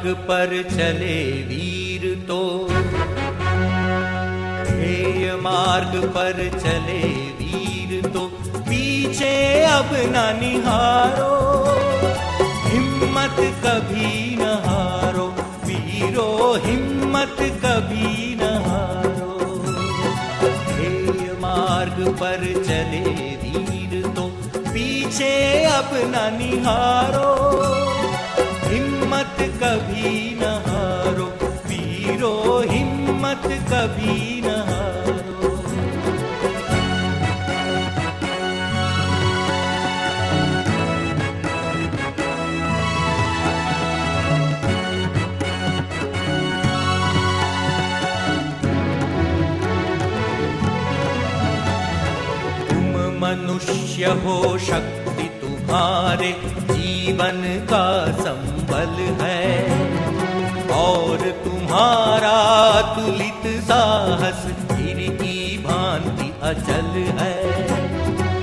मार्ग पर चले वीर तो। ध्येय मार्ग पर चले वीर तो। पीछे अब न निहारो, हिम्मत कभी न हारो। वीरो, हिम्मत कभी न हारो। ध्येय मार्ग पर चले वीर तो। पीछे अब न निहारो हिम्मत कभी न मनुष्य हो शक्ति तुम्हारे जीवन का संबल है। और तुम्हारा तुलित साहस की भांति अचल है।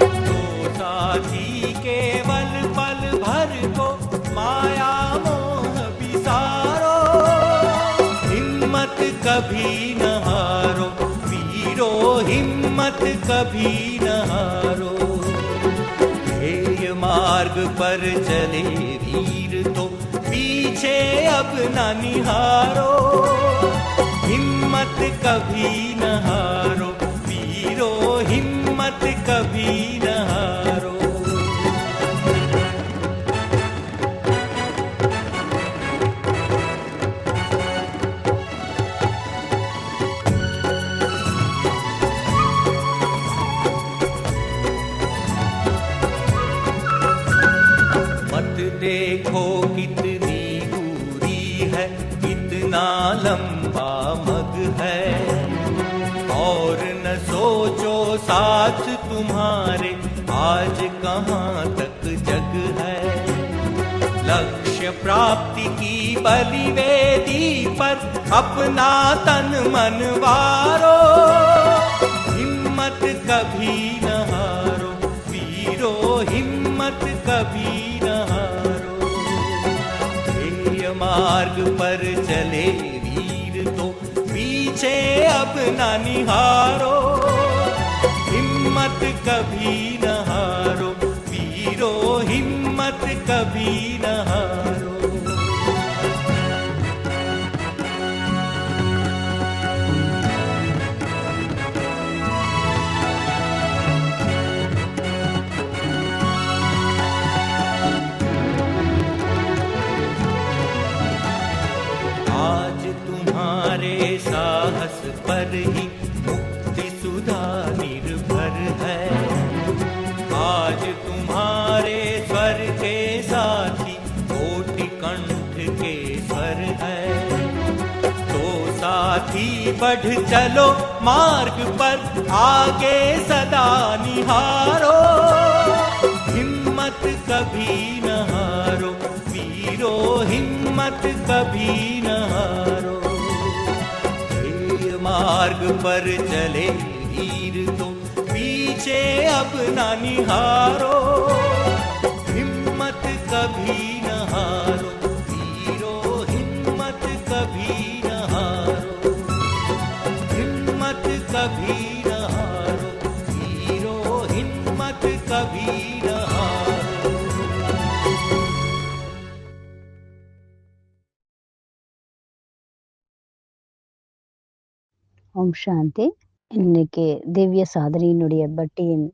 तो साथी केवल पल भर को माया मोह विसारो हिम्मत कभी न हारो वीरो हिम्मत कभी न हारो। ध्येय मार्ग पर चले वीर तो पीछे अब न निहारो। हिम्मत कभी न हारो वीरो हिम्मत कभी न हारो। मग है। और न सोचो साथ तुम्हारे, आज कहाँ तक जग है। लक्ष्य प्राप्ति की बलिवेदी पर अपना तन मन वारो। हिम्मत कभी न हारो, वीरो, हिम्मत कभी न हारो। मार्ग पर चले अब अपना निहारो। हिम्मत कभी पर ही मुक्ति सुधा निर्भर है। आज तुम्हारे स्वर के साथी कोटि कंठ के स्वर है। तो साथी बढ़ चलो मार्ग पर, आगे सदा निहारो। हिम्मत कभी न हारो, वीरो, हिम्मत कभी न हारो। मार्ग पर चले हीर तुम तो पीछे अपना निहारो। ஓம் சாந்தி. இன்னைக்கு திவ்ய சாதனையினுடைய பட்டியின்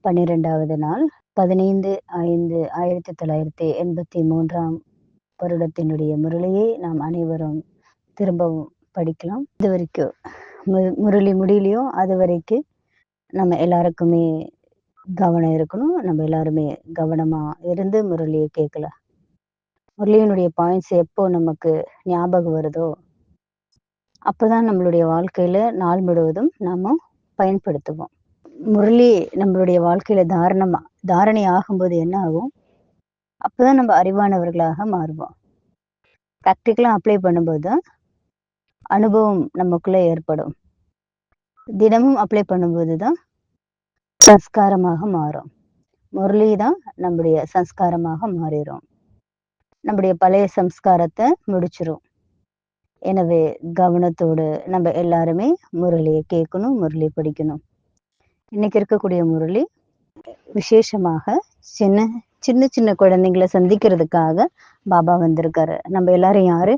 பன்னிரெண்டாவது நாள் பதினைந்து ஐந்து ஆயிரத்தி தொள்ளாயிரத்தி எண்பத்தி மூன்றாம் வருடத்தினுடைய முரளியை நாம் அனைவரும் திரும்பவும் படிக்கலாம். இது வரைக்கும் மு- முரளி முடியலையோ அது வரைக்கும் நம்ம எல்லாருக்குமே கவனம் இருக்கணும். நம்ம எல்லாருமே கவனமா இருந்து முரளியை கேட்கலாம். முரளியினுடைய பாயிண்ட்ஸ் எப்போ நமக்கு ஞாபகம் வருதோ அப்பதான் நம்மளுடைய வாழ்க்கையில நாள் முழுவதும் நாம பயன்படுத்துவோம். முரளி நம்மளுடைய வாழ்க்கையில தாரணமா தாரணை ஆகும்போது என்ன ஆகும்? அப்பதான் நம்ம அறிவானவர்களாக மாறுவோம். ப்ராக்டிக்கலாக அப்ளை பண்ணும்போது தான் அனுபவம் நமக்குள்ள ஏற்படும். தினமும் அப்ளை பண்ணும்போது தான் சஸ்காரமாக மாறும். முரளி தான் நம்முடைய சஸ்காரமாக மாறிடும். நம்முடைய பழைய சம்ஸ்காரத்தை முடிச்சிரும். எனவே கவனத்தோடு நம்ம எல்லாருமே முரளியை கேட்கணும் முரளி படிக்கணும். இன்னைக்கு இருக்கக்கூடிய முரளி விசேஷமாக சின்ன சின்ன சின்ன குழந்தைங்களை சந்திக்கிறதுக்காக பாபா வந்திருக்காரு. நம்ம எல்லாரும் யாரு?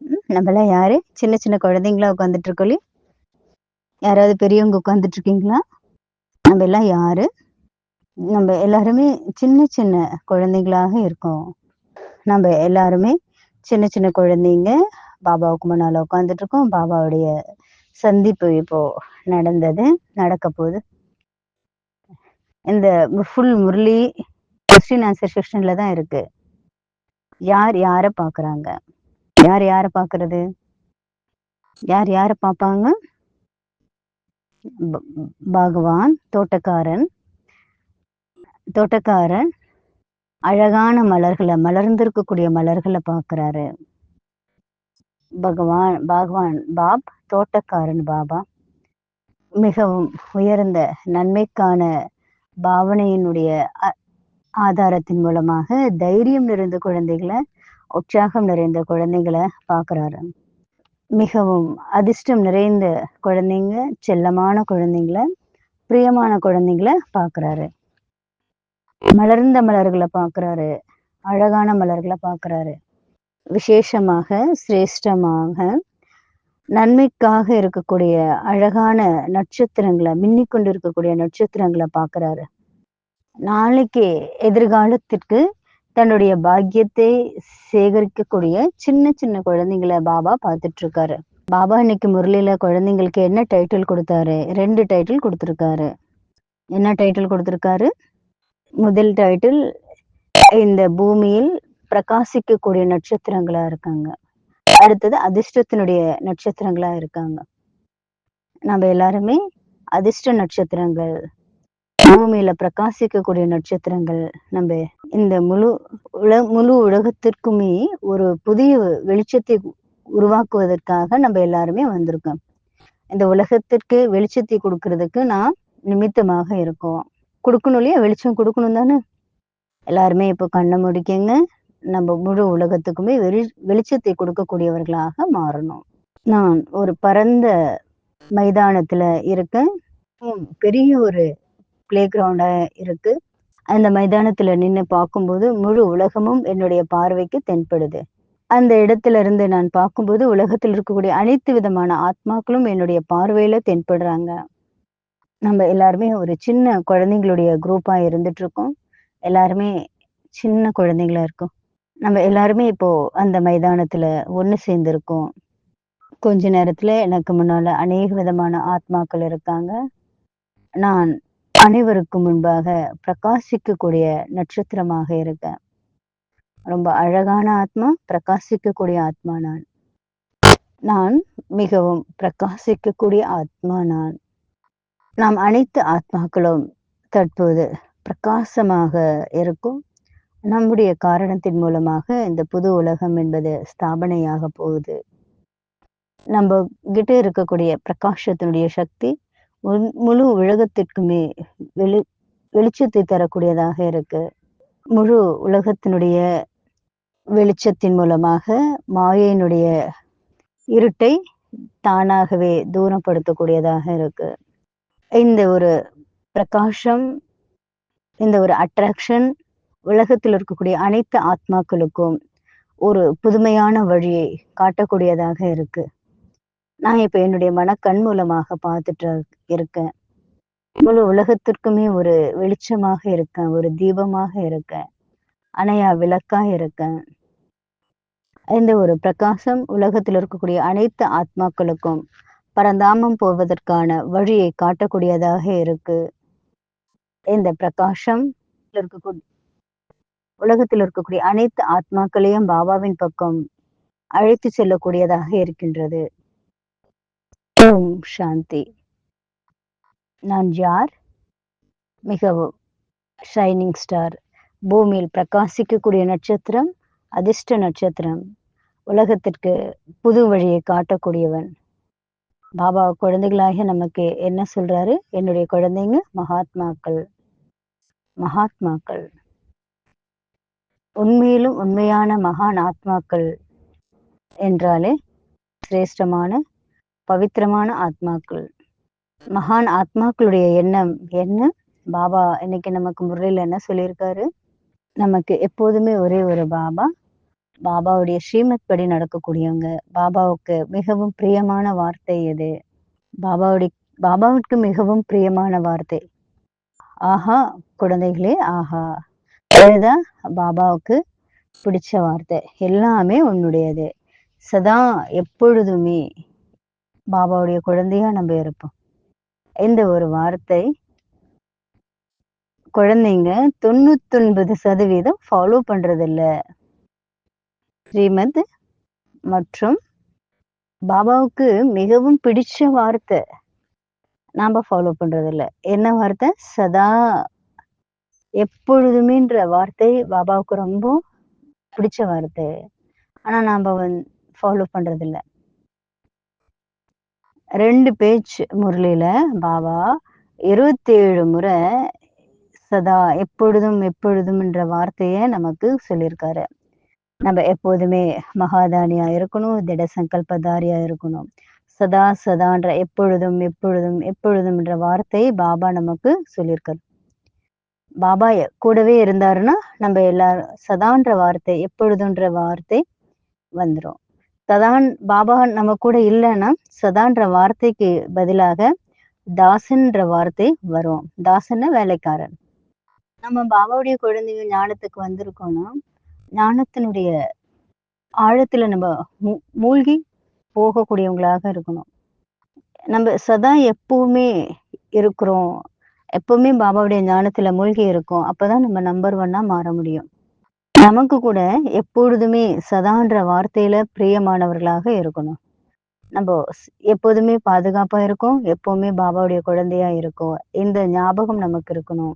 ம், நம்ம எல்லாம் யாரு? சின்ன சின்ன குழந்தைங்களா உட்காந்துட்டு இருக்கோம் யாராவது பெரியவங்க உட்காந்துட்டு இருக்கீங்களா? நம்ம எல்லாம் யாரு? நம்ம எல்லாருமே சின்ன சின்ன குழந்தைங்களாக இருக்கோம். நம்ம எல்லாருமே சின்ன சின்ன குழந்தைங்க பாபாவுக்கு முன்னால உட்காந்துட்டு இருக்கோம். பாபாவுடைய சந்திப்பு இப்போ நடந்தது நடக்க போகுது. இந்த ஃபுல் முரளி கொஸ்டின் ஆன்சர் செக்ஷன்ல தான் இருக்கு. யார் யார பாக்குறாங்க? யார் யார பாக்குறது? யார் யார பாப்பாங்க? ப- பகவான் தோட்டக்காரன் தோட்டக்காரன் அழகான மலர்களை மலர்ந்திருக்கக்கூடிய மலர்களை பார்க்கறாரு. பகவான் பகவான் பாப் தோட்டக்காரன் பாபா. மிகவும் உயர்ந்த நன்மைக்கான பாவனையினுடைய அ- ஆதாரத்தின் மூலமாக தைரியம் நிறைந்த குழந்தைகளை உற்சாகம் நிறைந்த குழந்தைகளை பார்க்கறாரு. மிகவும் அதிர்ஷ்டம் நிறைந்த குழந்தைங்க செல்லமான குழந்தைங்கள பிரியமான குழந்தைங்கள பார்க்கறாரு. மலர்ந்த மலர்களை பார்க்குறாரு. அழகான மலர்களை பார்க்குறாரு. விசேஷமாக சிரேஷ்டமாக நன்மைக்காக இருக்கக்கூடிய அழகான நட்சத்திரங்களை மின்னிக்கொண்டு இருக்கக்கூடிய நட்சத்திரங்களை பார்க்கறாரு. நாளைக்கு எதிர்காலத்திற்கு தன்னுடைய பாக்கியத்தை சேகரிக்கக்கூடிய சின்ன சின்ன குழந்தைங்களை பாபா பார்த்துட்டு இருக்காரு பாபா இன்னைக்கு முரளியில குழந்தைங்களுக்கு என்ன டைட்டில் கொடுத்தாரு? ரெண்டு டைட்டில் கொடுத்துருக்காரு. என்ன டைட்டில் கொடுத்துருக்காரு? முதல் டைட்டில் இந்த பூமியில் பிரகாசிக்கக்கூடிய நட்சத்திரங்களா இருக்காங்க. அடுத்தது அதிர்ஷ்டத்தினுடைய நட்சத்திரங்களா இருக்காங்க. நம்ம எல்லாருமே அதிர்ஷ்ட நட்சத்திரங்கள் பூமியில பிரகாசிக்கக்கூடிய நட்சத்திரங்கள் நம்ம இந்த முழு உல முழு உலகத்திற்குமே ஒரு புதிய வெளிச்சத்தை உருவாக்குவதற்காக நம்ம எல்லாருமே வந்திருக்கோம். இந்த உலகத்திற்கு வெளிச்சத்தை கொடுக்கறதுக்கு நாம் நிமித்தமாக இருக்கோம். கொடுக்கணும் இல்லையா? வெளிச்சம் கொடுக்கணும் தானே? எல்லாருமே இப்போ கண்ணை முடிக்கங்க. நம்ம முழு உலகத்துக்குமே வெளி வெளிச்சத்தை கொடுக்கக்கூடியவர்களாக மாறணும். நான் ஒரு பரந்த மைதானத்துல இருக்கேன். பெரிய ஒரு பிளே கிரவுண்டா இருக்கு. அந்த மைதானத்துல நின்று பார்க்கும்போது முழு உலகமும் என்னுடைய பார்வைக்கு தென்படுது. அந்த இடத்துல இருந்து நான் பார்க்கும்போது உலகத்தில் இருக்கக்கூடிய அனைத்து விதமான ஆத்மாக்களும் என்னுடைய பார்வையில தென்படுறாங்க. நம்ம எல்லாருமே ஒரு சின்ன குழந்தைங்களுடைய குரூப்பா இருந்துட்டு இருக்கோம் எல்லாருமே சின்ன குழந்தைங்களா இருக்கோம். நம்ம எல்லாருமே இப்போ அந்த மைதானத்துல ஒன்று சேர்ந்திருக்கோம். கொஞ்ச நேரத்துல எனக்கு முன்னால அநேக விதமான ஆத்மாக்கள் இருக்காங்க. நான் அனைவருக்கும் முன்பாக பிரகாசிக்கக்கூடிய நட்சத்திரமாக இருக்கேன். ரொம்ப அழகான ஆத்மா பிரகாசிக்கக்கூடிய ஆத்மா நான். நான் மிகவும் பிரகாசிக்கக்கூடிய ஆத்மா நான். நாம் அனைத்து ஆத்மாக்களும் தற்போது பிரகாசமாக இருக்கும். நம்முடைய காரணத்தின் மூலமாக இந்த புது உலகம் என்பது ஸ்தாபனையாக போகுது. நம்ம கிட்ட இருக்கக்கூடிய பிரகாசத்தினுடைய சக்தி முழு- முழு உலகத்திற்குமே வெளி வெளிச்சத்தை தரக்கூடியதாக இருக்கு. முழு உலகத்தினுடைய வெளிச்சத்தின் மூலமாக மாயையினுடைய இருட்டை தானாகவே தூரப்படுத்தக்கூடியதாக இருக்கு. இந்த ஒரு பிரகாசம் இந்த ஒரு அட்ராக்ஷன் உலகத்தில் இருக்கக்கூடிய அனைத்து ஆத்மாக்களுக்கும் ஒரு புதுமையான வழியை காட்டக்கூடியதாக இருக்கு. நான் இப்ப என்னுடைய மனக்கண் மூலமாக பார்த்துட்டு இருக்கேன். முழு உலகத்திற்குமே ஒரு வெளிச்சமாக இருக்கேன் ஒரு தீபமாக இருக்கேன் அணையா விளக்கா இருக்கேன். இந்த ஒரு பிரகாசம் உலகத்தில் இருக்கக்கூடிய அனைத்து ஆத்மாக்களுக்கும் பரந்தாமம் போவதற்கான வழியை காட்டக்கூடியதாக இருக்கு. இந்த பிரகாசம் இருக்கக்கூடிய உலகத்தில் இருக்கக்கூடிய அனைத்து ஆத்மாக்களையும் பாபாவின் பக்கம் அழைத்து செல்லக்கூடியதாக இருக்கின்றது. ஓம் சாந்தி. நான் யார்? மிகவும் ஷைனிங் ஸ்டார் பூமியில் பிரகாசிக்கக்கூடிய நட்சத்திரம் அதிர்ஷ்ட நட்சத்திரம். உலகத்திற்கு புது வழியை காட்டக்கூடியவன். பாபா குழந்தைகளாகிய நமக்கு என்ன சொல்றாரு? என்னுடைய குழந்தைங்க மகாத்மாக்கள். மகாத்மாக்கள். உண்மையிலும் உண்மையான மகான் ஆத்மாக்கள் என்றாலே சிரேஷ்டமான பவித்திரமான ஆத்மாக்கள். மகான் ஆத்மாக்களுடைய எண்ணம் என்ன? பாபா இன்னைக்கு நமக்கு முறையில் என்ன சொல்லியிருக்காரு? நமக்கு எப்போதுமே ஒரே ஒரு பாபா பாபாவுடைய ஸ்ரீமத் படி நடக்கக்கூடியவங்க. பாபாவுக்கு மிகவும் பிரியமான வார்த்தை எது? பாபாவுடைய பாபாவுக்கு மிகவும் பிரியமான வார்த்தை. ஆஹா குழந்தைகளே ஆஹா. அதுதான் பாபாவுக்கு பிடிச்ச வார்த்தை. எல்லாமே உன்னுடையது. சதா எப்பொழுதுமே பாபாவுடைய குழந்தையா நம்ம இருப்போம். இந்த ஒரு வார்த்தை குழந்தைங்க தொண்ணூத்தொன்பது சதவீதம் ஃபாலோ பண்றது இல்ல ஸ்ரீமத் மற்றும் பாபாவுக்கு மிகவும் பிடிச்ச வார்த்தை நாம ஃபாலோ பண்றது இல்ல என்ன வார்த்தை? சதா எப்பொழுதுமேன்ற வார்த்தை பாபாவுக்கு ரொம்ப பிடிச்ச வார்த்தை. ஆனா நாம வந் ஃபாலோ பண்றது இல்ல ரெண்டு பேஜ் முரளியில பாபா இருபத்தி ஏழு முறை சதா எப்பொழுதும் எப்பொழுதும்ன்ற வார்த்தையை நமக்கு சொல்லியிருக்காரு. நம்ம எப்போதுமே மகாதானியா இருக்கணும் திட சங்கல்பதாரியா இருக்கணும். சதா சதான்ற எப்பொழுதும் எப்பொழுதும் எப்பொழுதும்ன்ற வார்த்தையை பாபா நமக்கு சொல்லியிருக்காரு. பாபா கூடவே இருந்தாருன்னா நம்ம எல்லாரும் சதான்ற வார்த்தை எப்பொழுதுன்ற வார்த்தை வந்துரும். சதான் பாபா நம்ம கூட இல்லைன்னா சதான்ற வார்த்தைக்கு பதிலாக தாசன்ற வார்த்தை வரும். தாசன்னு வேலைக்காரன். நம்ம பாபாவுடைய குழந்தைங்க ஞானத்துக்கு வந்திருக்கோம்னா ஞானத்தினுடைய ஆழத்துல நம்ம மூ- மூழ்கி போகக்கூடியவங்களாக இருக்கணும். நம்ம சதா எப்பவுமே இருக்கிறோம். எப்பவுமே பாபாவுடைய ஞானத்துல மூழ்கி இருக்கோம். அப்பதான் நம்ம நம்பர் ஒன்னா மாற முடியும். நமக்கு கூட எப்பொழுதுமே சதான்ற வார்த்தையில பிரியமானவர்களாக இருக்கணும். நம்ம எப்போதுமே பாதுகாப்பா இருக்கோம். எப்பவுமே பாபாவுடைய குழந்தையா இருக்கோம். இந்த ஞாபகம் நமக்கு இருக்கணும்.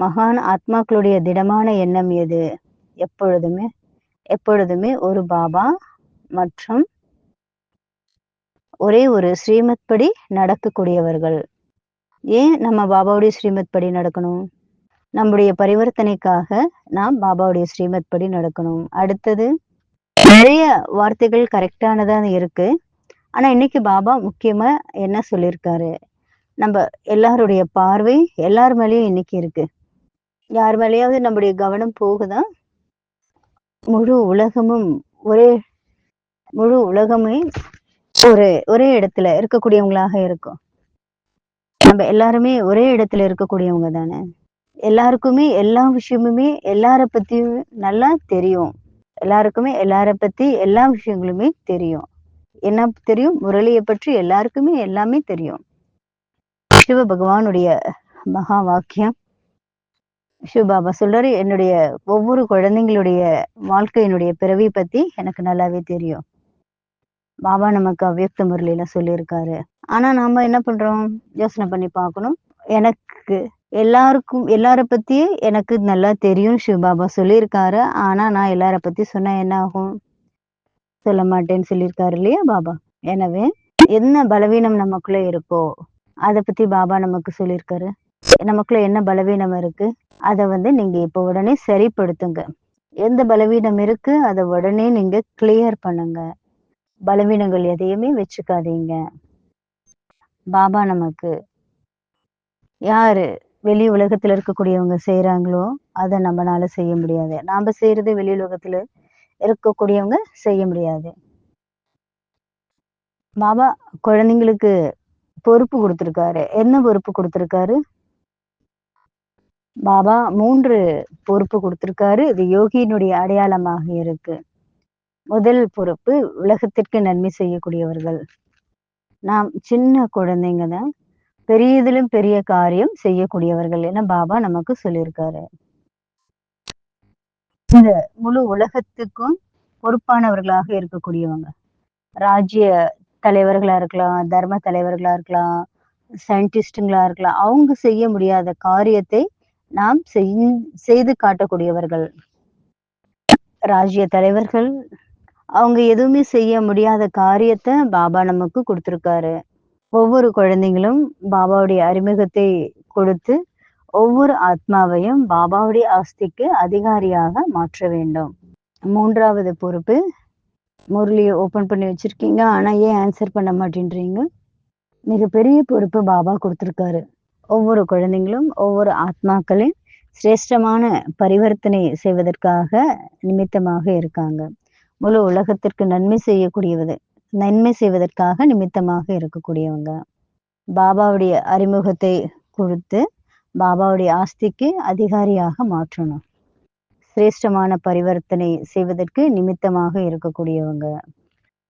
மகான் ஆத்மாக்களுடைய திடமான எண்ணம் எது? எப்பொழுதுமே எப்பொழுதுமே ஒரு பாபா மற்றும் ஒரே ஒரு ஸ்ரீமத் படி நடக்கக்கூடியவர்கள். ஏன் நம்ம பாபாவுடைய ஸ்ரீமத் படி நடக்கணும்? நம்முடைய பரிவர்த்தனைக்காக நாம் பாபாவுடைய ஸ்ரீமத் படி நடக்கணும். அடுத்தது நிறைய வார்த்தைகள் கரெக்டானதா இருக்கு. ஆனா இன்னைக்கு பாபா முக்கியமா என்ன சொல்லியிருக்காரு? நம்ம எல்லாருடைய பார்வை எல்லார் மேலேயும் இன்னைக்கு இருக்கு. யார் மேலேயாவது நம்முடைய கவனம் போகுதா? முழு உலகமும் ஒரே முழு உலகமே ஒரு ஒரே இடத்துல இருக்கக்கூடியவங்களாக இருக்கும். நம்ம எல்லாருமே ஒரே இடத்துல இருக்கக்கூடியவங்க தானே? எல்லாருக்குமே எல்லா விஷயமுமே எல்லார பத்தியும் நல்லா தெரியும். எல்லாருக்குமே எல்லார பத்தி எல்லா விஷயங்களுமே தெரியும். என்ன தெரியும்? முரளியை பற்றி எல்லாருக்குமே எல்லாமே தெரியும். சிவ பகவானுடைய மகா வாக்கியம். சிவபாபா சொல்றாரு என்னுடைய ஒவ்வொரு குழந்தைங்களுடைய வாழ்க்கையினுடைய பிறவி பத்தி எனக்கு நல்லாவே தெரியும். பாபா நமக்கு அவ்வியக்த முரளியில சொல்லியிருக்காரு. ஆனா நாம என்ன பண்றோம்? யோசனை பண்ணி பார்க்கணும். எனக்கு எல்லாருக்கும் எல்லார பத்தியும் எனக்கு நல்லா தெரியும் சிவபாபா சொல்லியிருக்காரு. ஆனா நான் எல்லார பத்தி சொன்னா என்ன ஆகும்? சொல்ல மாட்டேன்னு சொல்லியிருக்காரு இல்லையா பாபா? எனவே என்ன பலவீனம் நமக்குள்ள இருக்கோ அதை பத்தி பாபா நமக்கு சொல்லியிருக்காரு. நமக்குள்ள என்ன பலவீனம் இருக்கு அதை வந்து நீங்க இப்ப உடனே சரிப்படுத்துங்க. எந்த பலவீனம் இருக்கு அதை உடனே நீங்க கிளியர் பண்ணுங்க. பலவீனங்கள் எதையுமே வச்சுக்காதீங்க. பாபா நமக்கு யாரு வெளி உலகத்துல இருக்கக்கூடியவங்க செய்யறாங்களோ அதை நம்மனால செய்ய முடியாது. நாம செய்யறது வெளி உலகத்துல இருக்கக்கூடியவங்க செய்ய முடியாது. பாபா குழந்தைங்களுக்கு பொறுப்பு கொடுத்துருக்காரு. என்ன பொறுப்பு கொடுத்துருக்காரு? பாபா மூன்று பொறுப்பு கொடுத்திருக்காரு. இது யோகியினுடைய அடையாளமாக இருக்கு. முதல் பொறுப்பு உலகத்திற்கு நன்மை செய்யக்கூடியவர்கள். நாம் சின்ன குழந்தைங்க தான். பெரியதிலும் பெரிய காரியம் செய்யக்கூடியவர்கள் என பாபா நமக்கு சொல்லியிருக்காரு. இந்த முழு உலகத்துக்கும் பொறுப்பானவர்களாக இருக்கக்கூடியவங்க. ராஜ்ய தலைவர்களா இருக்கலாம் தர்ம தலைவர்களா இருக்கலாம் சயின்டிஸ்டுங்களா இருக்கலாம். அவங்க செய்ய முடியாத காரியத்தை நாம் செய்- செய்து காட்டக்கூடியவர்கள். ராஜ்ய தலைவர்கள் அவங்க எதுவுமே செய்ய முடியாத காரியத்தை பாபா நமக்கு கொடுத்திருக்காரு. ஒவ்வொரு குழந்தைங்களும் பாபாவுடைய அறிமுகத்தை கொடுத்து ஒவ்வொரு ஆத்மாவையும் பாபாவுடைய ஆஸ்திக்கு அதிகாரியாக மாற்ற வேண்டும். மூன்றாவது பொறுப்பு முரளியை ஓபன் பண்ணி வச்சிருக்கீங்க ஆனா ஏன் ஆன்சர் பண்ண மாட்டேன்றீங்க? மிகப்பெரிய பொறுப்பு பாபா கொடுத்துருக்காரு. ஒவ்வொரு குழந்தைங்களும் ஒவ்வொரு ஆத்மாக்களின் சிரேஷ்டமான பரிவர்த்தனை செய்வதற்காக நிமித்தமாக இருக்காங்க. முழு உலகத்திற்கு நன்மை செய்யக்கூடியவது நன்மை செய்வதற்காக நிமித்தமாக இருக்கக்கூடியவங்க. பாபாவுடைய அறிமுகத்தை கொடுத்து பாபாவுடைய ஆஸ்திக்கு அதிகாரியாக மாற்றணும். சிரேஷ்டமான பரிவர்த்தனை செய்வதற்கு நிமித்தமாக இருக்கக்கூடியவங்க.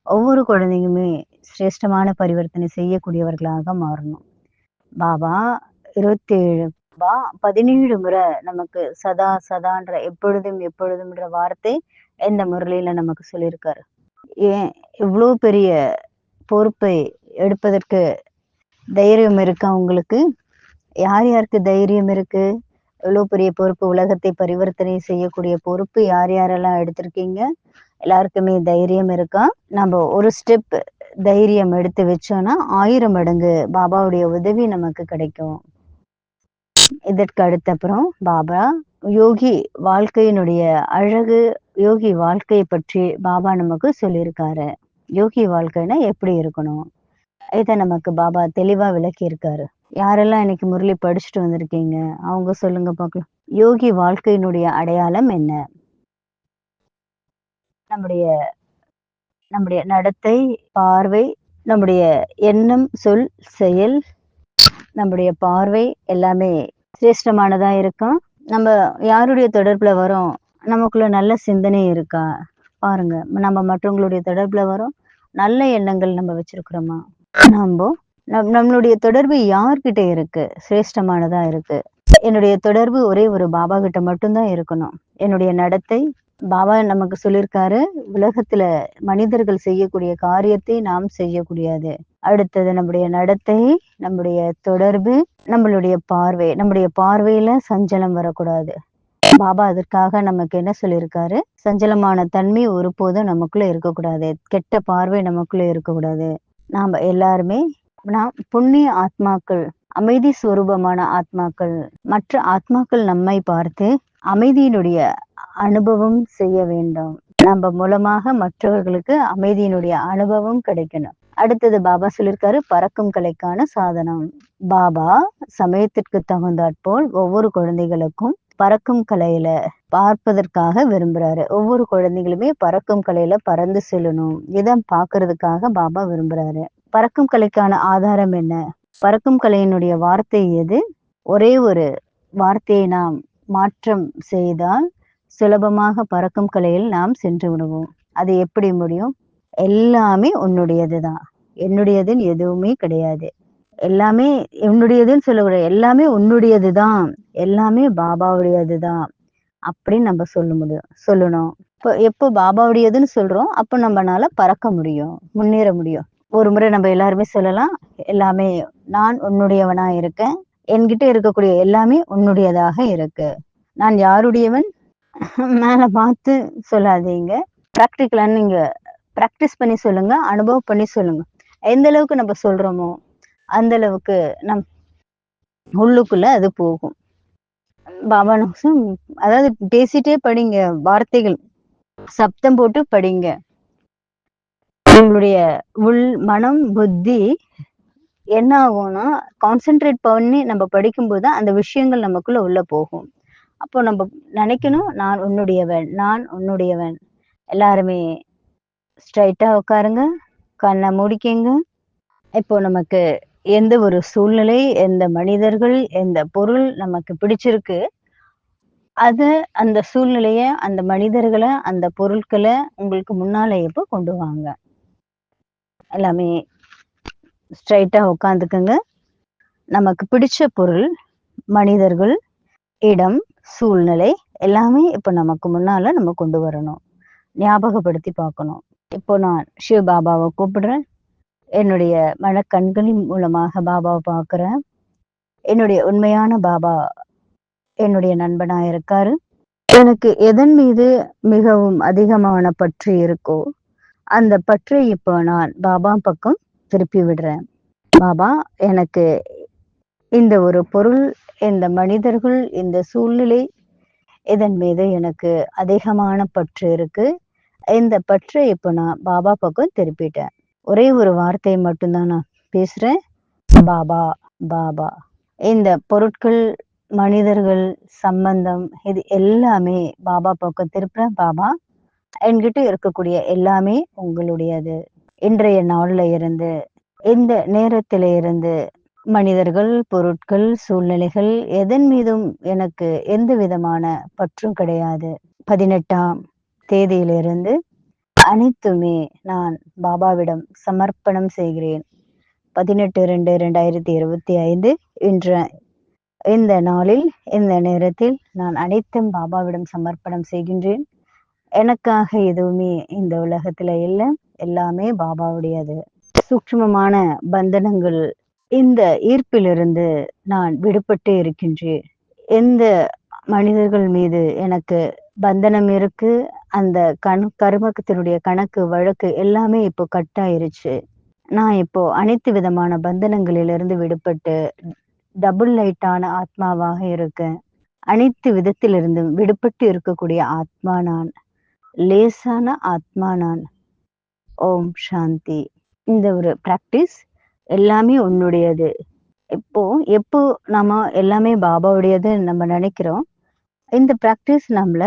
ஒவ்வொரு குழந்தையுமே சிரேஷ்டமான பரிவர்த்தனை செய்யக்கூடியவர்களாக மாறணும். பாபா இருபத்தி ஏழு பா பதினேழு முறை நமக்கு சதா சதான்ற எப்பொழுதும் எப்பொழுதும்ன்ற வார்த்தை இந்த முரளியில நமக்கு சொல்லியிருக்காரு. ஏன் இவ்வளோ பெரிய பொறுப்பை எடுப்பதற்கு தைரியம் இருக்கா உங்களுக்கு? யார் யாருக்கு தைரியம் இருக்கு? எவ்வளோ பெரிய பொறுப்பு உலகத்தை பரிவர்த்தனை செய்யக்கூடிய பொறுப்பு யார் யாரெல்லாம் எடுத்திருக்கீங்க? எல்லாருக்குமே தைரியம் இருக்கா? நம்ம ஒரு ஸ்டெப் தைரியம் எடுத்து வச்சோம்னா ஆயிரம் மடங்கு பாபாவுடைய உதவி நமக்கு கிடைக்கும். இதற்கு அடுத்த அப்புறம் பாபா யோகி வாழ்க்கையினுடைய அழகு யோகி வாழ்க்கையை பற்றி பாபா நமக்கு சொல்லியிருக்காரு. யோகி வாழ்க்கைன்னா எப்படி இருக்கணும்? இதை நமக்கு பாபா தெளிவா விளக்கி இருக்காரு யாரெல்லாம் இன்னைக்கு முரளி படிச்சுட்டு வந்திருக்கீங்க? அவங்க சொல்லுங்க பார்க்கலாம். யோகி வாழ்க்கையினுடைய அடையாளம் என்ன? நம்முடைய நம்முடைய நடத்தை பார்வை நம்முடைய எண்ணம் சொல் செயல் நம்முடைய பார்வை எல்லாமே சிரேஷ்டமானதா இருக்கும் நம்ம யாருடைய தொடர்புல வரோம்? நமக்குள்ள நல்ல சிந்தனை இருக்கா? பாருங்க நம்ம மற்றவங்களுடைய தொடர்புல வரோம்? நல்ல எண்ணங்கள் நம்ம வச்சிருக்கிறோமா? நம்ம நம் நம்மளுடைய தொடர்பு யார்கிட்ட இருக்கு? சிரேஷ்டமானதா இருக்கு. என்னுடைய தொடர்பு ஒரே ஒரு பாபா கிட்ட மட்டும்தான் இருக்கணும். என்னுடைய நடத்தை பாபா நமக்கு சொல்லியிருக்காரு உலகத்துல மனிதர்கள் செய்யக்கூடிய காரியத்தை நாம் செய்யக்கூடியது. அடுத்தது நம்முடைய நடத்தை நம்முடைய தொடர்பு நம்மளுடைய பார்வை. நம்முடைய பார்வையில சஞ்சலம் வரக்கூடாது. பாபா அதற்காக நமக்கு என்ன சொல்லியிருக்காரு சஞ்சலமான தன்மை ஒருபோதும் நமக்குள்ள இருக்கக்கூடாது. கெட்ட பார்வை நமக்குள்ள இருக்கக்கூடாது. நாம எல்லாருமே நாம் புண்ணிய ஆத்மாக்கள் அமைதி சுரூபமான ஆத்மாக்கள் மற்ற ஆத்மாக்கள் நம்மை பார்த்து அமைதியினுடைய அனுபவம் செய்ய வேண்டும். நம்ம மூலமாக மற்றவர்களுக்கு அமைதியினுடைய அனுபவம் கிடைக்கணும். அடுத்தது பாபா சொல்லியிருக்காரு பறக்கும் கலைக்கான சாதனம். பாபா சமயத்திற்கு தகுந்தாற்போல் ஒவ்வொரு குழந்தைகளுக்கும் பறக்கும் கலையில பார்ப்பதற்காக விரும்புறாரு. ஒவ்வொரு குழந்தைகளுமே பறக்கும் கலையில பறந்து செல்லணும். இதை பாக்குறதுக்காக பாபா விரும்புறாரு. பறக்கும் கலைக்கான ஆதாரம் என்ன? பறக்கும் கலையினுடைய வார்த்தை எது? ஒரே ஒரு வார்த்தையை நாம் மாற்றம் செய்தால் சுலபமாக பறக்கும் கலையில் நாம் சென்று விடுவோம். அது எப்படி முடியும்? எல்லாமே உன்னுடையது தான். என்னுடையதுன்னு எதுவுமே கிடையாது. எல்லாமே என்னுடையதுன்னு சொல்லக்கூடாது. எல்லாமே உன்னுடையது தான். எல்லாமே பாபாவுடையது தான். அப்படின்னு நம்ம சொல்ல முடியும். சொல்லணும். இப்போ எப்போ பாபாவுடையதுன்னு சொல்றோம் அப்போ நம்மனால பறக்க முடியும். முன்னேற முடியும். ஒரு முறை நம்ம எல்லாருமே சொல்லலாம் எல்லாமே நான் உன்னுடையவனா இருக்கேன். என்கிட்ட இருக்கக்கூடிய எல்லாமே உன்னுடையதாக இருக்கு. நான் யாருடையவன்? மேல பார்த்து சொல்லாதீங்க. ப்ராக்டிக்கலா நீங்க ப்ராக்டிஸ் பண்ணி சொல்லுங்க அனுபவம் பண்ணி சொல்லுங்க. எந்த அளவுக்கு நம்ம சொல்றோமோ அந்த அளவுக்கு நம் உள்ளுக்குள்ள அது போகும். பாபா நோசம் அதாவது பேசிட்டே படிங்க வார்த்தைகள். சப்தம் போட்டு படிங்க. உங்களுடைய உள் மனம் புத்தி என்ன ஆகும்னா கான்சென்ட்ரேட் பண்ணி நம்ம படிக்கும்போது அந்த விஷயங்கள் நமக்குள்ள உள்ள போகும். அப்போ நம்ம நினைக்கணும் நான் உன்னுடையவன் நான் உன்னுடையவன். எல்லாருமே ஸ்ட்ரைட்டா உட்காருங்க கண்ணை முடிக்கங்க. இப்போ நமக்கு எந்த ஒரு சூழ்நிலை எந்த மனிதர்கள் எந்த பொருள் நமக்கு பிடிச்சிருக்கு அது அந்த சூழ்நிலைய அந்த மனிதர்களை அந்த பொருட்களை உங்களுக்கு முன்னால எப்போ கொண்டு வாங்க. எல்லாமே ஸ்ட்ரைட்டா உட்காந்துக்குங்க. நமக்கு பிடிச்ச பொருள் மனிதர்கள் இடம் சூழ்நிலை எல்லாமே இப்போ நமக்கு முன்னால நம்ம கொண்டு வரணும். ஞாபகப்படுத்தி பார்க்கணும். இப்போ நான் சிவ பாபாவை கூப்பிடுறேன். என்னுடைய மனக்கண்களின் மூலமாக பாபாவை பார்க்குறேன். என்னுடைய உண்மையான பாபா என்னுடைய நண்பனா இருக்காரு. எனக்கு எதன் மீது மிகவும் அதிகமான பற்று இருக்கோ அந்த பற்றை இப்போ நான் பாபா பக்கம் திருப்பி விடுறேன். பாபா எனக்கு இந்த ஒரு பொருள் இந்த மனிதர்கள் இந்த சூழ்நிலை இதன் மீது எனக்கு அதிகமான பற்று இருக்கு. இந்த பற்றை இப்போ நான் பாபா பக்கம் திருப்பிட்டேன். ஒரே ஒரு வார்த்தையை மட்டும்தான் நான் பேசுறேன். பாபா பாபா. இந்த பொருட்கள் மனிதர்கள் சம்பந்தம் இது எல்லாமே பாபா பக்கம் திருப்புறேன். பாபா என்கிட்ட இருக்கக்கூடிய எல்லாமே உங்களுடையது. இன்றைய நாள்ல இருந்து இந்த நேரத்தில இருந்து மனிதர்கள் பொருட்கள் சூழ்நிலைகள் எதன் மீதும் எனக்கு எந்த விதமான பற்றும் கிடையாது. பதினெட்டாம் தேதியிலிருந்து அனைத்துமே நான் பாபாவிடம் சமர்ப்பணம் செய்கிறேன். பதினெட்டு ரெண்டு ரெண்டாயிரத்தி இருபத்தி ஐந்து இன்ற இந்த நாளில் இந்த நேரத்தில் நான் அனைத்தும் பாபாவிடம் சமர்ப்பணம் செய்கின்றேன். எனக்காக எதுவுமே இந்த உலகத்துல இல்லை. எல்லாமே பாபாவுடையது. சூக்ஷ்மமான பந்தனங்கள் இந்த ஈர்ப்பிலிருந்து நான் விடுபட்டு இருக்கின்றேன். எந்த மனிதர்கள் மீது எனக்கு பந்தனம் இருக்கு அந்த கண் கருமக்கத்தினுடைய கணக்கு வழக்கு எல்லாமே இப்போ கட் ஆயிருச்சு நான் இப்போ அனைத்து விதமான பந்தனங்களிலிருந்து விடுபட்டு டபுள் லைட்டான ஆத்மாவாக இருக்கேன். அனைத்து விதத்திலிருந்தும் விடுபட்டு இருக்கக்கூடிய ஆத்மா நான் லேசான ஆத்மா நான். ஓம் சாந்தி. இந்த ஒரு பிராக்டிஸ் எல்லாமே உன்னுடையது. இப்போ எப்போ நாம எல்லாமே பாபாவுடையது நம்ம நினைக்கிறோம் இந்த பிராக்டிஸ் நம்மள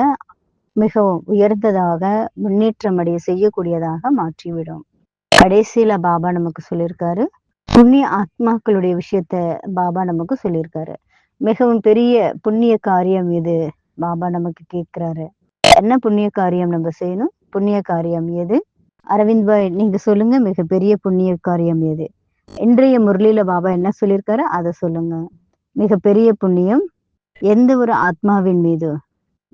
மிகவும் உயர்ந்ததாக முன்னேற்றம் அடைய செய்யக்கூடியதாக மாற்றிவிடும். கடைசியில பாபா நமக்கு சொல்லியிருக்காரு புண்ணிய ஆத்மாக்களுடைய விஷயத்த பாபா நமக்கு சொல்லியிருக்காரு. மிகவும் பெரிய புண்ணிய காரியம் இது பாபா நமக்கு கேட்கிறாரு. என்ன புண்ணிய காரியம் நம்ம செய்யணும்? புண்ணிய காரியம் எது? அரவிந்த் பாய் நீங்க சொல்லுங்க மிகப்பெரிய புண்ணிய காரியம் எது? இன்றைய முரளியில பாபா என்ன சொல்லியிருக்காரு? அதை சொல்லுங்க. மிகப்பெரிய புண்ணியம் எந்த ஒரு ஆத்மாவின் மீது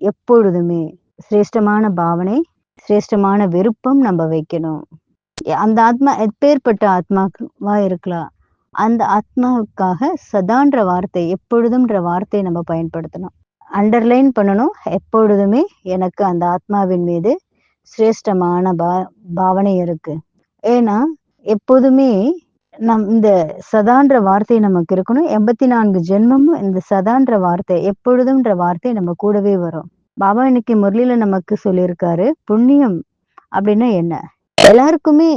எப்பொழுதுமே சிரேஷ்டமான பாவனை சிரேஷ்டமான விருப்பம் நம்ம வைக்கணும். அந்த ஆத்மா எப்பேற்பட்ட ஆத்மாவா இருக்கலாம் அந்த ஆத்மாவுக்காக சதான்ற வார்த்தை எப்பொழுதும்ன்ற வார்த்தையை நம்ம பயன்படுத்தணும். அண்டர்லைன் பண்ணணும். எப்பொழுதுமே எனக்கு அந்த ஆத்மாவின் மீது சிரேஷ்டமான பா பாவனை இருக்கு. ஏன்னா எப்போதுமே நம் இந்த சதான்ற வார்த்தை நமக்கு இருக்கணும். எண்பத்தி நான்கு ஜென்மமும் இந்த சதான்ற வார்த்தை எப்பொழுதும்ன்ற வார்த்தை நம்ம கூடவே வரும். பாபா இன்னைக்கு முரளியில நமக்கு சொல்லியிருக்காரு புண்ணியம் அப்படின்னா என்ன? எல்லாருக்குமே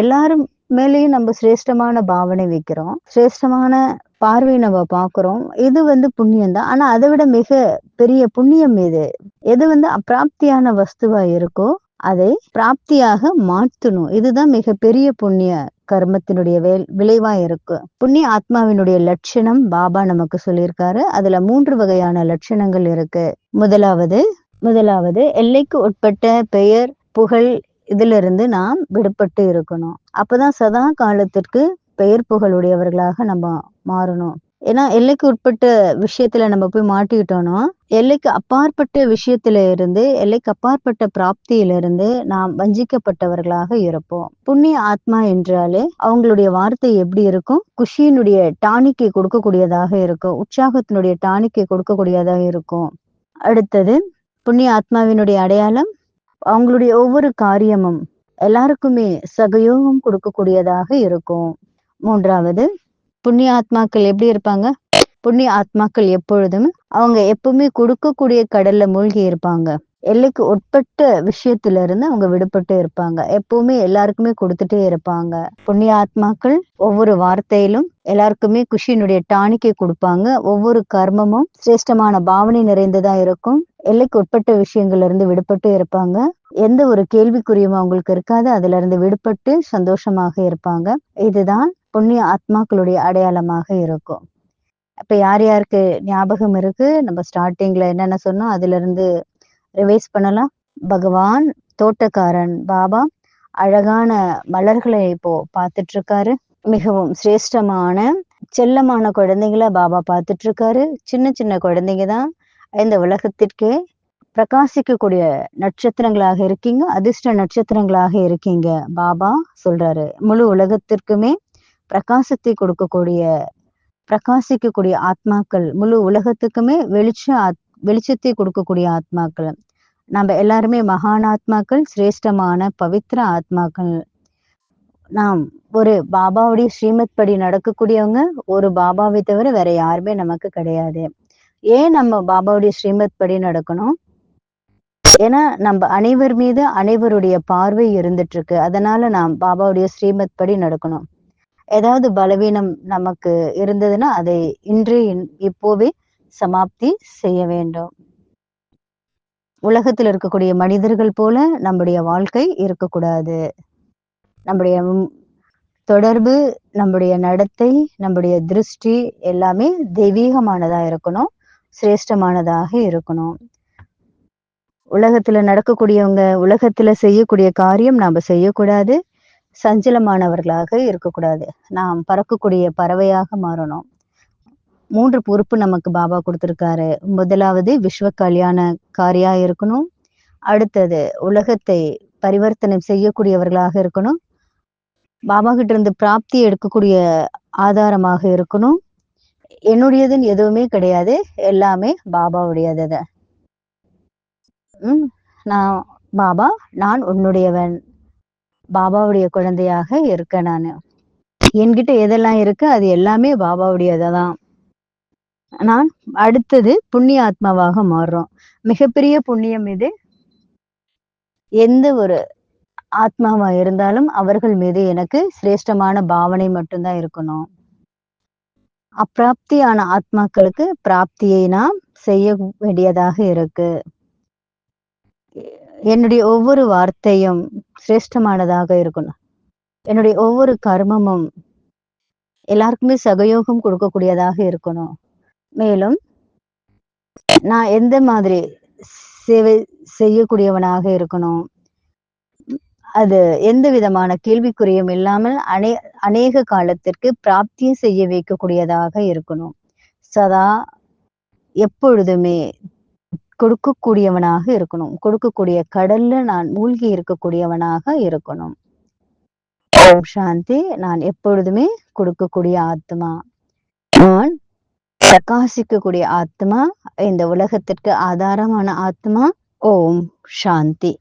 எல்லாரும் மேலேயும் நம்ம சிரேஷ்டமான பாவனை வைக்கிறோம். சிரேஷ்டமான பார்வை நம்ம பாக்குறோம் இது வந்து புண்ணியம் தான். ஆனா அதை விட மிக பெரிய புண்ணியம் எது? எது வந்து அப்பிராப்தியான வஸ்துவா இருக்கோ அதை பிராப்தியாக மாற்றணும். இதுதான் மிகப்பெரிய புண்ணிய கர்மத்தினுடைய வே- விளைவா இருக்கு. புண்ணிய ஆத்மாவினுடைய லட்சணம் பாபா நமக்கு சொல்லியிருக்காரு. அதுல மூன்று வகையான லட்சணங்கள் இருக்கு. முதலாவது முதலாவது எல்லைக்கு உட்பட்ட பெயர் புகழ் இதுல இருந்து நாம் விடுபட்டு இருக்கணும். அப்பதான் சதா காலத்திற்கு பெயர் புகழுடையவர்களாக நம்ம மாறணும். ஏன்னா எல்லைக்கு உட்பட்ட விஷயத்துல நம்ம போய் மாட்டிக்கிட்டோம்னா எல்லைக்கு அப்பாற்பட்ட விஷயத்துல இருந்து எல்லைக்கு அப்பாற்பட்ட பிராப்தியில இருந்து நாம் வஞ்சிக்கப்பட்டவர்களாக இருப்போம். புண்ணிய ஆத்மா என்றாலே அவங்களுடைய வார்த்தை எப்படி இருக்கும்? குஷியினுடைய டானிக்கை கொடுக்கக்கூடியதாக இருக்கும். உற்சாகத்தினுடைய டானிக்கை கொடுக்கக்கூடியதாக இருக்கும். அடுத்தது புண்ணிய ஆத்மாவினுடைய அடையாளம் அவங்களுடைய ஒவ்வொரு காரியமும் எல்லாருக்குமே சகயோகம் கொடுக்கக்கூடியதாக இருக்கும். மூன்றாவது புண்ணிய ஆத்மாக்கள் எப்படி இருப்பாங்க? புண்ணிய ஆத்மாக்கள் எப்பொழுதும் அவங்க எப்பவுமே கொடுக்கக்கூடிய கடல்ல மூழ்கி இருப்பாங்க. எல்லைக்கு உட்பட்ட விஷயத்துல இருந்து அவங்க விடுபட்டு இருப்பாங்க. எப்பவுமே எல்லாருக்குமே கொடுத்துட்டே இருப்பாங்க. புண்ணிய ஆத்மாக்கள் ஒவ்வொரு வார்த்தையிலும் எல்லாருக்குமே குஷியினுடைய டானிக்கை கொடுப்பாங்க. ஒவ்வொரு கர்மமும் சிரேஷ்டமான பாவனை நிறைந்ததா இருக்கும். எல்லைக்கு உட்பட்ட விஷயங்கள்ல இருந்து விடுபட்டு இருப்பாங்க. எந்த ஒரு கேள்விக்குறியும் அவங்களுக்கு இருக்காது. அதுல இருந்து விடுபட்டு சந்தோஷமாக இருப்பாங்க. இதுதான் புண்ணிய ஆத்மாக்களுடைய அடையாளமாக இருக்கும். இப்போ யார் யாருக்கு ஞாபகம் இருக்கு? நம்ம ஸ்டார்டிங்ல என்னென்ன சொன்னோம்? அதுல இருந்து ரிவைஸ் பண்ணலாம். பகவான் தோட்டக்காரன் பாபா அழகான மலர்களை இப்போ பார்த்துட்டு இருக்காரு மிகவும் சிரேஷ்டமான செல்லமான குழந்தைங்கள பாபா பார்த்துட்டு இருக்காரு சின்ன சின்ன குழந்தைங்க தான் இந்த உலகத்திற்கே பிரகாசிக்கக்கூடிய நட்சத்திரங்களாக இருக்கீங்க. அதிர்ஷ்ட நட்சத்திரங்களாக இருக்கீங்க பாபா சொல்றாரு. முழு உலகத்திற்குமே பிரகாசத்தை கொடுக்கக்கூடிய பிரகாசிக்கக்கூடிய ஆத்மாக்கள் முழு உலகத்துக்குமே வெளிச்ச ஆத்- வெளிச்சத்தை கொடுக்கக்கூடிய ஆத்மாக்கள். நம்ம எல்லாருமே மகான் ஆத்மாக்கள் சிரேஷ்டமான பவித்திர ஆத்மாக்கள். நாம் ஒரு பாபாவுடைய ஸ்ரீமத் படி நடக்கக்கூடியவங்க ஒரு பாபாவை தவிர வேற யாருமே நமக்கு கிடையாது. ஏன் நம்ம பாபாவுடைய ஸ்ரீமத் படி நடக்கணும்? ஏன்னா நம்ம அனைவர் மீது அனைவருடைய பார்வை இருந்துட்டு இருக்கு அதனால நாம் பாபாவுடைய ஸ்ரீமத் படி நடக்கணும். ஏதாவது பலவீனம் நமக்கு இருந்ததுன்னா அதை இன்று இன்- இப்போவே சமாப்தி செய்ய வேண்டும். உலகத்தில் இருக்கக்கூடிய மனிதர்கள் போல நம்முடைய வாழ்க்கை இருக்கக்கூடாது. நம்முடைய தொடர்பு நம்முடைய நடத்தை நம்முடைய திருஷ்டி எல்லாமே தெய்வீகமானதா இருக்கணும் சிரேஷ்டமானதாக இருக்கணும். உலகத்துல நடக்கக்கூடியவங்க உலகத்துல செய்யக்கூடிய காரியம் நாம செய்யக்கூடாது. சஞ்சலமானவர்களாக இருக்கக்கூடாது. நாம் பறக்கக்கூடிய பறவையாக மாறணும். மூன்று பொறுப்பு நமக்கு பாபா கொடுத்திருக்காரு. முதலாவது விஸ்வ கல்யாண காரியா இருக்கணும். அடுத்தது உலகத்தை பரிவர்த்தனை செய்யக்கூடியவர்களாக இருக்கணும். பாபா கிட்ட இருந்து பிராப்தி எடுக்கக்கூடிய ஆதாரமாக இருக்கணும். என்னுடையதுன்னு எதுவுமே கிடையாது. எல்லாமே பாபாவுடையது உம் நான் பாபா நான் உன்னுடையவன். பாபாவுடைய குழந்தையாக இருக்கேன் நான். என்கிட்ட எதெல்லாம் இருக்கு அது எல்லாமே பாபாவுடையதான் நான் அடுத்தது புண்ணிய ஆத்மாவாக மாறுறோம். மிகப்பெரிய புண்ணியம் இது. எந்த ஒரு ஆத்மாவா இருந்தாலும் அவர்கள் மீது எனக்கு சிரேஷ்டமான பாவனை மட்டும்தான் இருக்கணும். அப்பிராப்தியான ஆத்மாக்களுக்கு பிராப்தியை நாம் செய்ய வேண்டியதாக இருக்கு. என்னுடைய ஒவ்வொரு வார்த்தையும் சிரேஷ்டமானதாக இருக்கணும். என்னுடைய ஒவ்வொரு கர்மமும் எல்லாருக்குமே சகயோகம் கொடுக்கக்கூடியதாக இருக்கணும். மேலும் நான் எந்த மாதிரி சேவை செய்யக்கூடியவனாக இருக்கணும்? அது எந்த விதமான கேள்விக்குறியும் இல்லாமல் அநே அநேக காலத்திற்கு பிராப்தியும் செய்ய வைக்கக்கூடியதாக இருக்கணும். சதா எப்பொழுதுமே கொடுக்கக்கூடியவனாக இருக்கணும். கொடுக்கக்கூடிய கடல்ல நான் மூழ்கி இருக்கக்கூடியவனாக இருக்கணும். ஓம் சாந்தி. நான் எப்பொழுதுமே கொடுக்கக்கூடிய ஆத்மா. நான் பிரகாசிக்கக்கூடிய ஆத்மா. இந்த உலகத்திற்கு ஆதாரமான ஆத்மா. ஓம் சாந்தி.